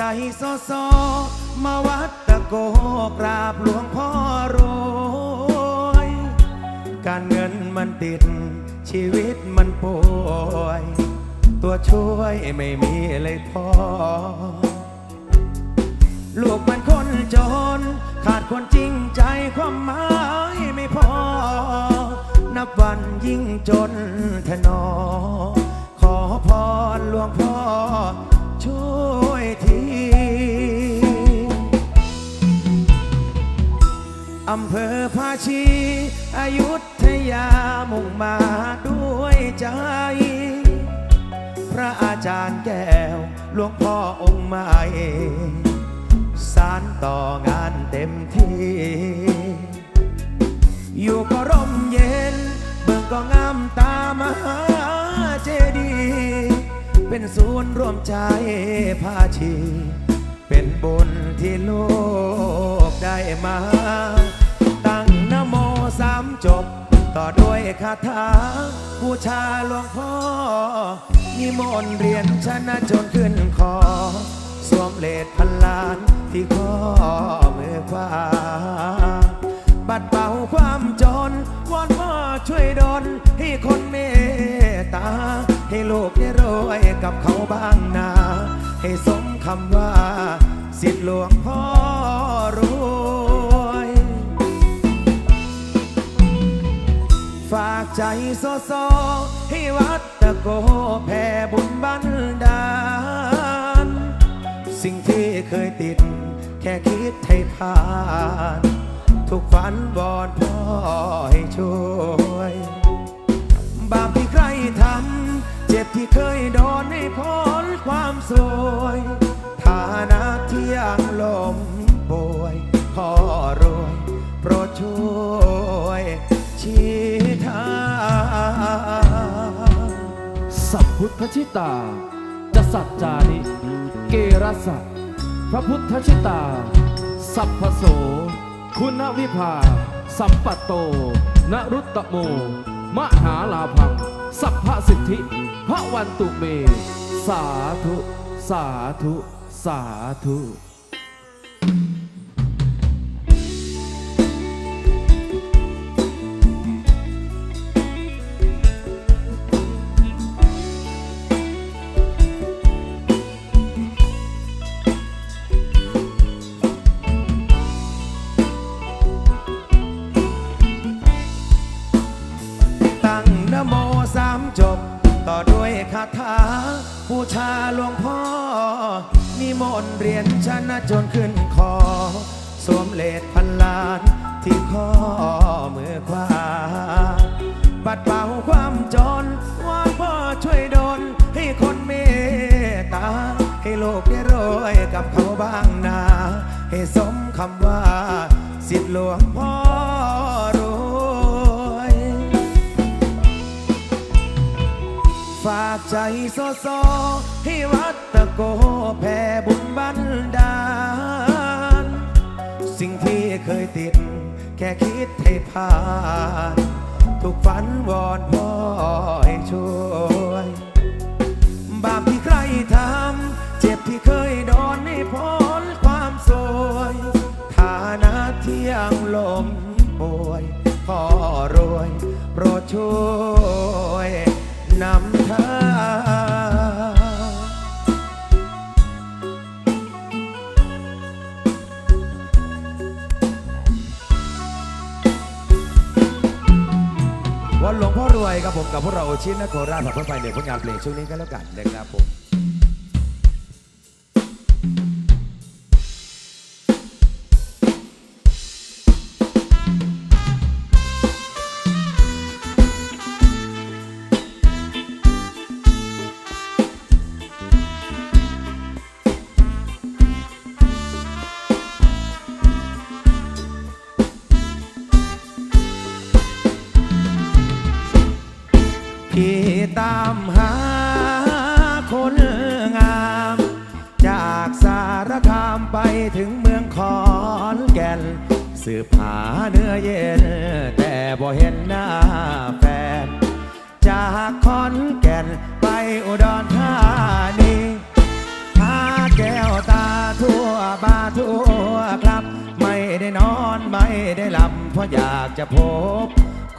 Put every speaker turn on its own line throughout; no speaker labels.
ใจซอซอมาวัดตะโกกราบหลวงพ่อรวยการเงินมันติด ชีวิตมันป่วย ตัวช่วยไม่มีเลยพอ ลูกมันคนจน ขาดคนจริงใจความหมายไม่พอ นับวันยิ่งจนแทนอ ขอพรหลวงพ่อ ช่วยทีอำเภอภาชี อายุทยามุ่งมาด้วยใจ พระอาจารย์แก้วหลวงพ่อองค์ใหม่สารต่องานเต็มที่ อยู่ก็ร่มเย็น เบิ่งก็งามตามหาเจดีย์ เป็นศูนย์รวมใจภาชี เป็นบุญที่โลกได้มา ตั้งนโมสามจบ ต่อด้วยคาถาบูชาหลวงพ่อนิมนต์เรียนชนะจนขึ้นคอ สวมเลดพันล้านที่ข้อมือขวาบัดเป่าความจนวอนพ่อช่วยดลให้คนเมตตา ให้โลกได้ร ให้สมคำว่า สิทธิหลวงพ่อรวยฝากใจโซโซให้วัดตะโกแผ่บุญบันดาล สิ่งที่เคยติด แค่คิดให้ผ่าน ทุกฝันบอนพ่อให้ช่วย บาปที่ใครทำ เจ็บที่เคยโดนให้พ้นความสวยฐานะที่ยังลมป่วยพ่อรวยโปรดช่วยชี้ทาง
สัพพุทธชิตา จะสัจจานิ เกรสะพระพุทธชิตา สัพพโส คุณวิภา สัมปัตโต นรุตตโม มหาลาพัง สัพพสิทธิ พระวันตุเม สาธุ สาธุ สาธุ
ช่วยดลให้คนเมตตา ให้โลกได้รวยกับเขาบ้างนา ให้สมคำว่า สิทธิหลวงพ่อรวย ฝากใจโซโซให้วัดตะโกแผ่บุญบันดาล สิ่งที่เคยติด แค่คิดให้ผ่านุกฝันวอนพ่อให้ช่วย บาปที่ใครทำ เจ็บที่เคยโดนให้พ้นความสวยฐานะที่ยังลมป่วยพ่อรวย โปรดช่วยนำทาง วันหลวงพ่อรวยครับผมกับพวกเราชิ้นนโคราชผักเพื่อไฟเด็กผลงานเพลงช่วงนี้ก็แล้วกันนะครับผม อยากจะพบ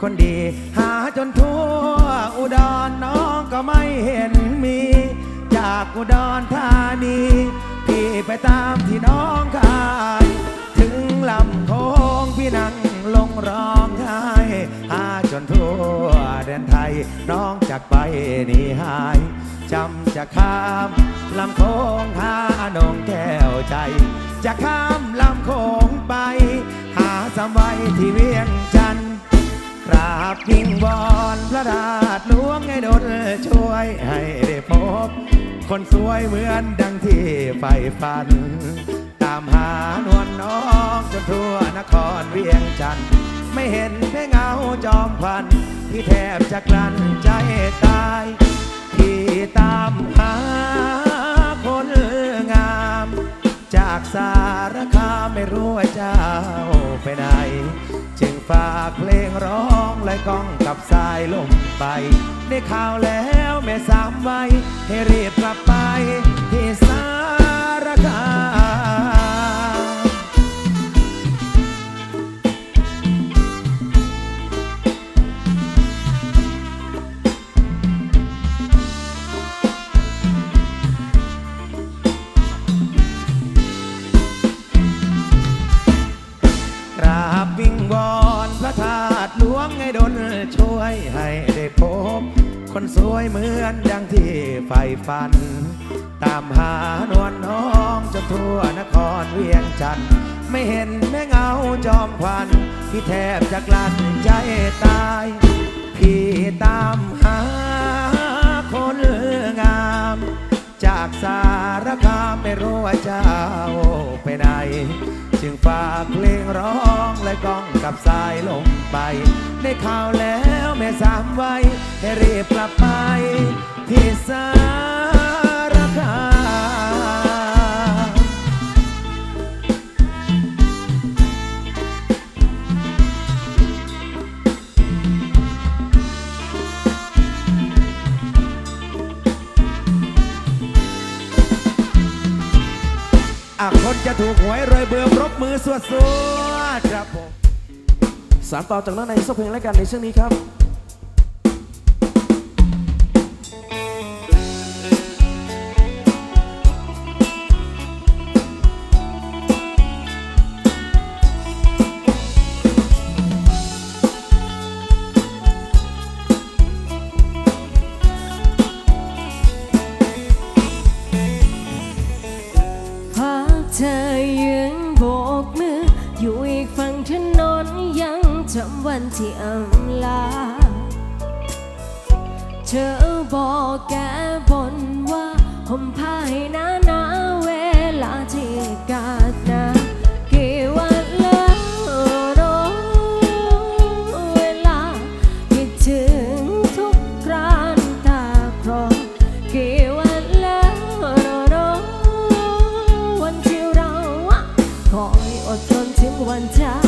คนดี หาจนทั่วอุดรน้องก็ไม่เห็นมี จากอุดรธานีพี่ไปตามที่น้องขาย ถึงลำโค้งพี่นั่งลงร้องไห้หาจนทั่วแดนไทย น้องจากไปหนี่หายจำจะข้ามลำโค้งหาน้องแก้วใจ จะข้ามลำโค้งไป สามไว้ที่เวียงจันทร์กราบยิงบอนพระดาษหลวงให้ดลช่วยให้ได้พบ คนสวยเหมือนดังที่ใฝ่ฝัน ตามหานวลน้องจนทั่วนครเวียงจันทร์ไม่เห็นแค่เงาจอมควันที่แทบจะกลั้นใจตาย ที่ตาม สารคาไม่รู้ว่าเจ้าไปไหน จึงฝากเพลงร้องไละก้องกับสายลมไป ได้ข่าวแล้วแม่สามไว้ให้รีบกลับไปที่สารคาม วงให้ดลช่วยให้ได้พบ คนสวยเหมือนดังที่ใฝ่ฝัน ตามหานวลน้องจนทั่วนครเวียงจันทร์ไม่เห็นแม่เงาจอมควันที่แทบจะกลั้นใจตาย พี่ตามหาคนงาม จากสารคามไม่รู้ว่าเจ้าไปไหน จึงฝากเพลงร้องและก้องกับสายลมไป ได้ข่าวแล้วแม่สามไว้ให้รีบกลับไปที่สารคาม อะคนจะถูกหวยรวยเบื่อปรบมือสวดสวดครับผม
สารต่อจากนั้นในสัก
เพลงและกันในช่วงนี้ครับ นถึ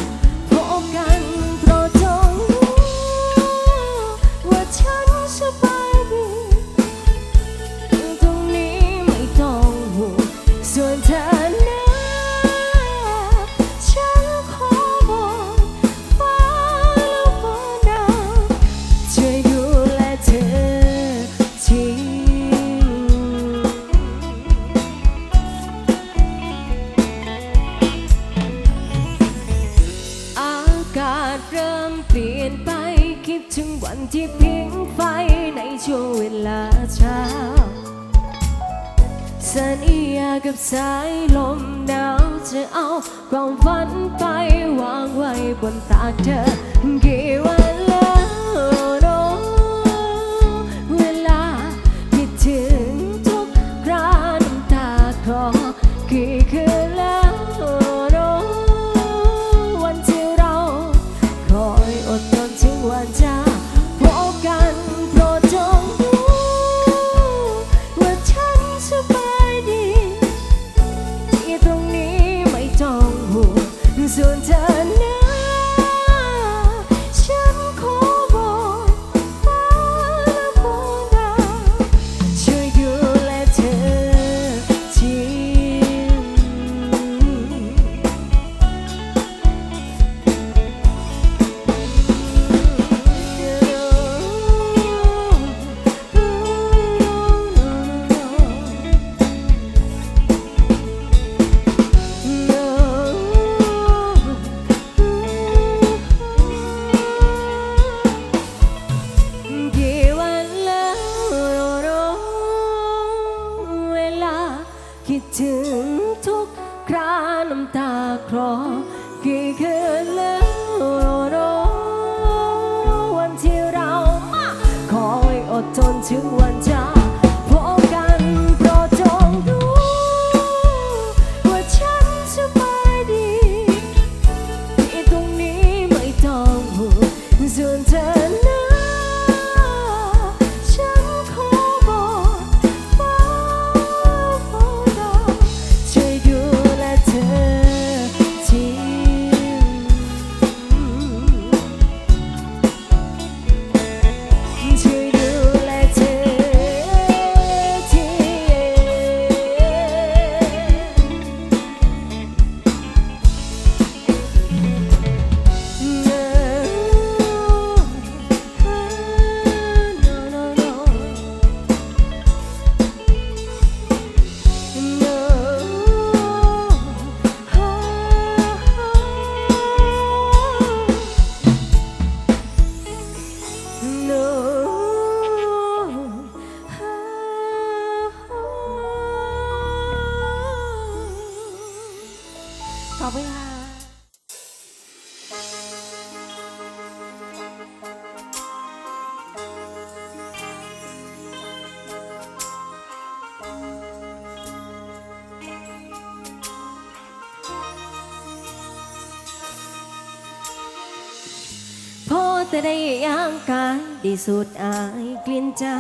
แต่ได้ย่างกายด้สูดอายกลิ่นเจ้า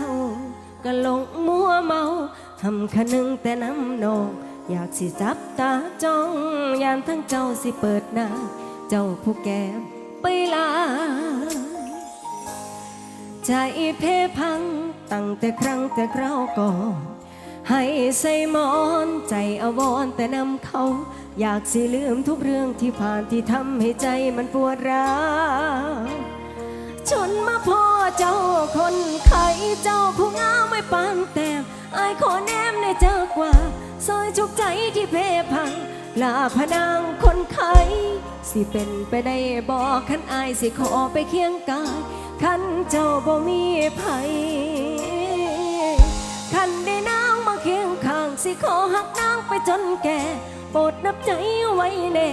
ก็หลงมัวเมาทำคะนึงแต่น้ำนอง อยากสิจับตาจ้องยานทั้งเจ้าสิเปิดหน้า เจ้าผู้แก้มไปลา ใจเพพังตั้งแต่ครั้งแต่คราวก่อนให้ใส่หมอนใจอวรณ์แต่นำเขา อยากสิลืมทุกเรื่องที่ผ่านที่ทำให้ใจมันปวดร้าว จนมาพ่อเจ้าคนไข้เจ้าผู้งามไม่ปานแต้มอายขอแนมในเจอกว่า ซอยชุกใจที่เพพังลาพนางคนไข้สิเป็นไปได้บอกขันอายสิขอไปเคียงกายขันเจ้าบ่มีภัยคันได้นางมาเคียงข้างสิขอหักนาง จนแก่โปรดนับใจไว้แน่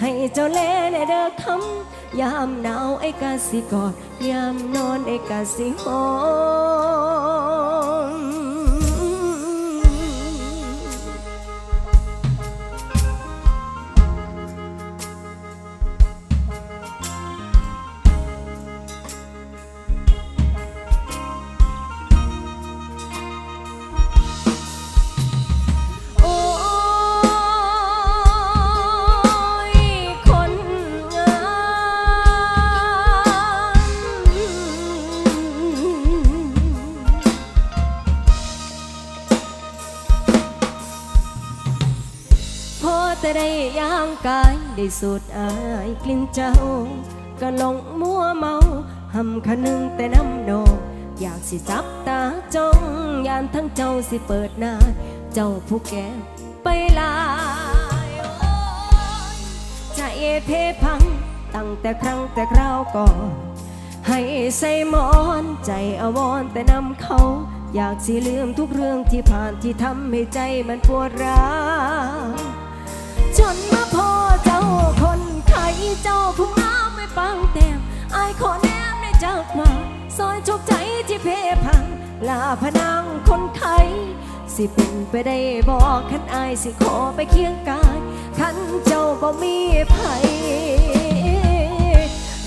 ให้เจ้าแลในเด้อคำยามหนาวไอ้กาสิกอดยามนอนไอ้กาสิหอม ได้สูดอายกลิ่นเจ้า ก็หลงมัวเมาหำคะนึงแต่น้ำนองอยากสิจับตาจ้องยานทั้งเจ้าสิเปิดหน้า เจ้าผู้แก่ไปลายใจเพพังตั้งแต่ครั้งแต่คราวก่อนให้ใส่หมอนใจอวรณ์แต่นำเขา อยากสิลืมทุกเรื่องที่ผ่านที่ทำให้ใจมันปวดร้าวจนมา เจ้าผู้งามไม่ปังแต้มอายขอแนมในจากมาซอยชุกใจที่เพพัง ลาพนางคนไข้สิเป็นไปได้บอกขันอายสิขอไปเคียงกายขันเจ้าบ่มีภัย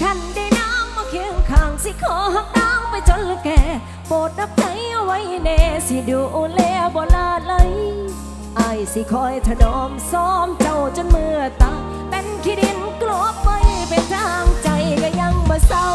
ขันได้น้ำมาเคียงข้างสิขอหักนางไปจนแก่โปรดนับใจเอาไว้แน่สิดูแลบ่ลาไหลอายสิคอยถนอมซ้อมเจ้าจนเมื่อตาย ที่ดินกลบไปเป็นทางใจก็ยังบ่เศร้า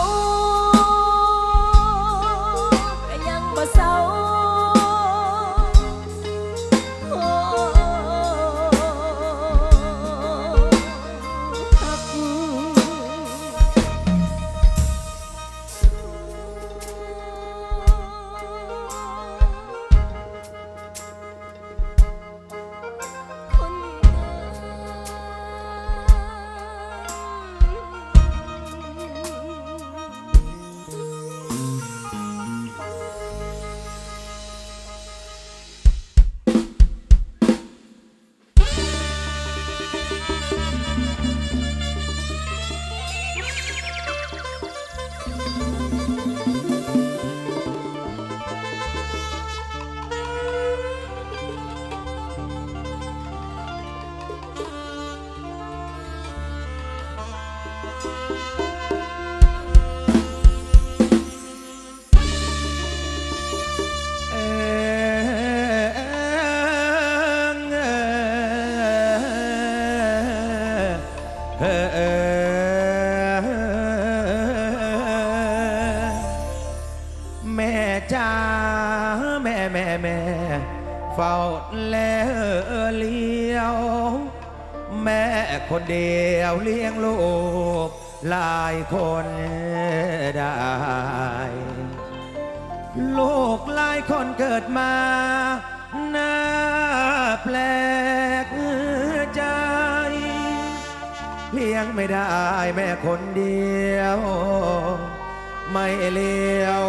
เลี้
ยงไม่ได้แม่คนเดียว ไม่เลี้ยว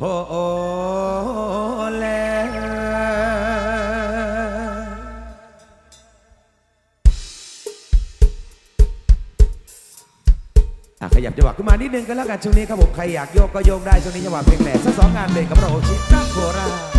โอ้โอแลขยับจังหวะขึ้นมานิดนึงก็แล้วกันช่วงนี้ครับผม ใครอยากโยกก็โยกได้ช่วงนี้จังหวะเพลงแหล่สักสองงานเลยกับเราชิตาโครา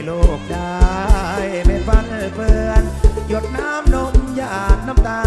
ให้ลูกได้ไม่ฟันเฟือน หยดน้ำนมหยาดน้ำตา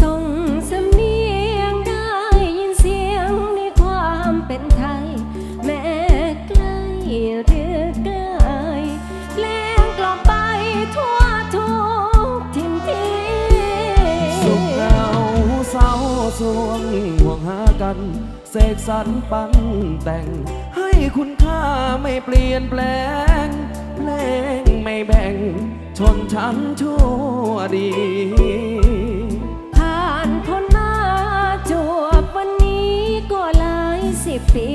ส่
งเนียงได้ยินเสียงในความเป็นไทย แม้ใกล้หรือไกลเพลงกล่อไปทั่วทุกทิม
สุขเาเรสวงห่วงหากัน เสกสรรปั้นแต่ง ให้คุณค่าไม่เปลี่ยนแปลง เพลงไม่แบ่ง ชนชั้นชั่วดี
ผ่านพ้นมาจวบวันนี้ก็หลายสิบปี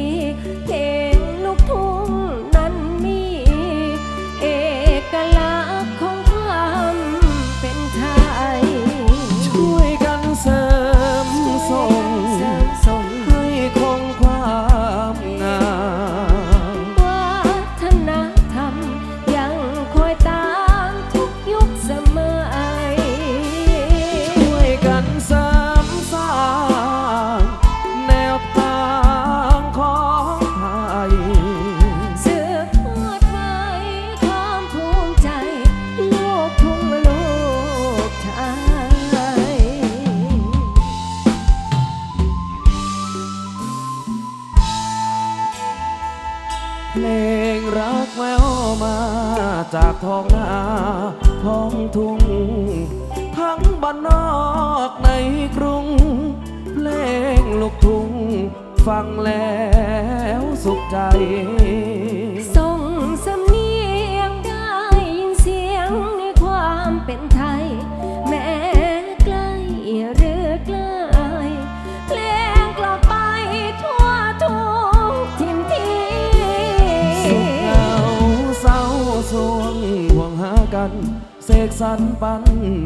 เสกส
รร
ปั้น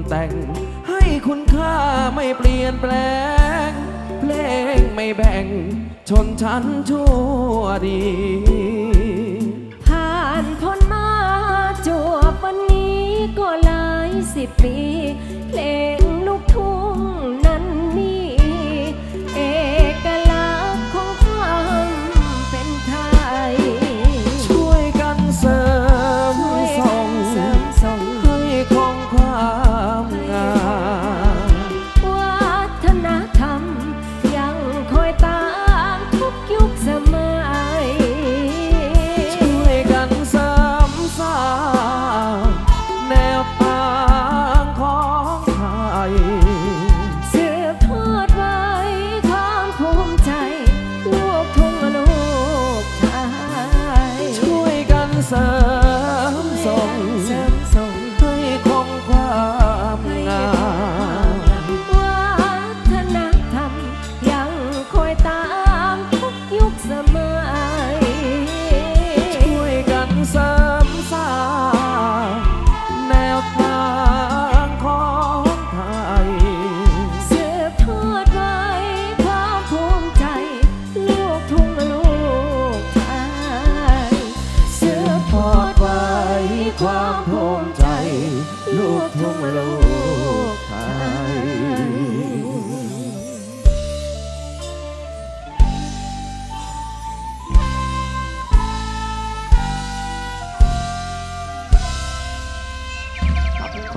แต่
ง ให้คุณค่าไม่เปลี่ยนแปลง เพลงไม่แบ่ง ชนชั้นชั่วดี
ผ่านพ้นมาจวบวันนี้ก็หลายสิบปี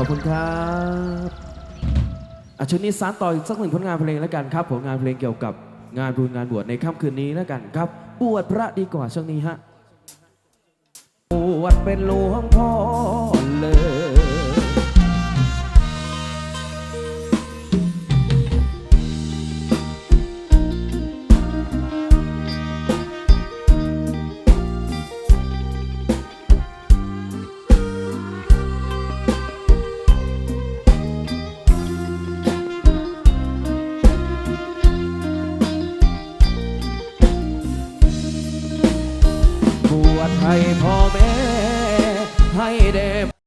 อบคุ
ณครับอาชุดนี้สานต่ออีกสักหนึ่งผลงานเพลงแล้วกันครับ ผลงานเพลงเกี่ยวกับงานบุญงานบวชในค่ำคืนนี้แล้วกันครับ บวชพระดีกว่าช่วงนี้ฮะ บวชเป็นหลวงพ่อ